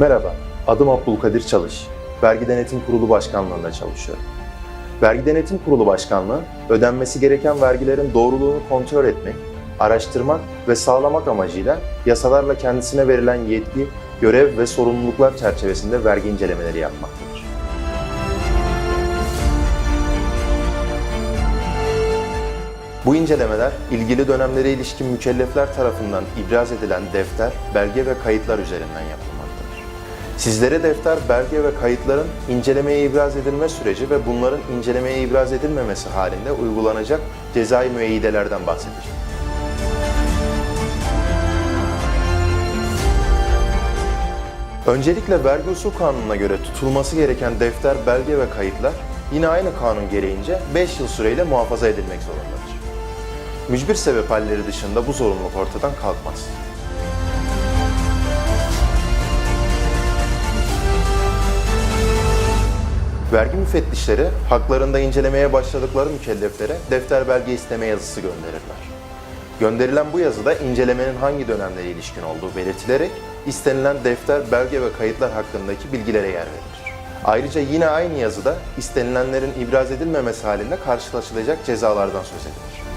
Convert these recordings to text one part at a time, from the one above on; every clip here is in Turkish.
Merhaba, adım Abdülkadir Çalış. Vergi Denetim Kurulu Başkanlığı'nda çalışıyorum. Vergi Denetim Kurulu Başkanlığı, ödenmesi gereken vergilerin doğruluğunu kontrol etmek, araştırmak ve sağlamak amacıyla yasalarla kendisine verilen yetki, görev ve sorumluluklar çerçevesinde vergi incelemeleri yapmaktadır. Bu incelemeler, ilgili dönemlere ilişkin mükellefler tarafından ibraz edilen defter, belge ve kayıtlar üzerinden yapılmaktadır. Sizlere defter, belge ve kayıtların incelemeye ibraz edilme süreci ve bunların incelemeye ibraz edilmemesi halinde uygulanacak cezai müeyyidelerden bahsedeceğim. Öncelikle vergi usul kanununa göre tutulması gereken defter, belge ve kayıtlar yine aynı kanun gereğince 5 yıl süreyle muhafaza edilmek zorundadır. Mücbir sebep halleri dışında bu zorunluluk ortadan kalkmaz. Vergi müfettişleri haklarında incelemeye başladıkları mükelleflere defter belge isteme yazısı gönderirler. Gönderilen bu yazıda incelemenin hangi dönemlere ilişkin olduğu belirtilerek istenilen defter, belge ve kayıtlar hakkındaki bilgilere yer verilir. Ayrıca yine aynı yazıda istenilenlerin ibraz edilmemesi halinde karşılaşılacak cezalardan söz edilir.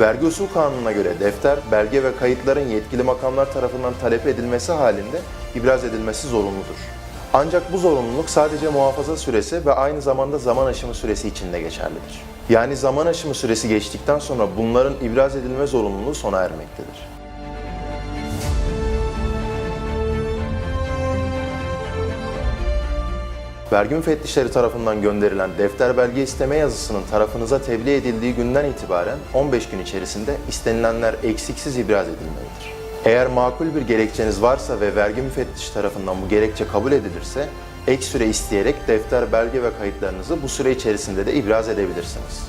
Vergi usul kanununa göre defter, belge ve kayıtların yetkili makamlar tarafından talep edilmesi halinde ibraz edilmesi zorunludur. Ancak bu zorunluluk sadece muhafaza süresi ve aynı zamanda zaman aşımı süresi içinde geçerlidir. Yani zaman aşımı süresi geçtikten sonra bunların ibraz edilme zorunluluğu sona ermektedir. Vergi müfettişleri tarafından gönderilen defter belge isteme yazısının tarafınıza tebliğ edildiği günden itibaren 15 gün içerisinde istenilenler eksiksiz ibraz edilmelidir. Eğer makul bir gerekçeniz varsa ve vergi müfettişi tarafından bu gerekçe kabul edilirse, ek süre isteyerek defter, belge ve kayıtlarınızı bu süre içerisinde de ibraz edebilirsiniz.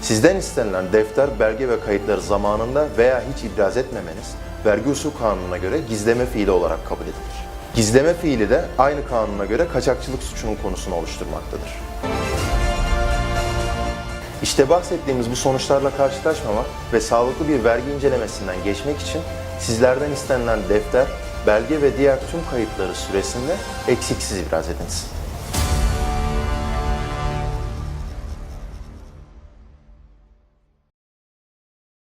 Sizden istenilen defter, belge ve kayıtları zamanında veya hiç ibraz etmemeniz, vergi usul kanununa göre gizleme fiili olarak kabul edilir. Gizleme fiili de aynı kanuna göre kaçakçılık suçunun konusunu oluşturmaktadır. İşte bahsettiğimiz bu sonuçlarla karşılaşmamak ve sağlıklı bir vergi incelemesinden geçmek için sizlerden istenilen defter, belge ve diğer tüm kayıtları süresinde eksiksiz ibraz ediniz.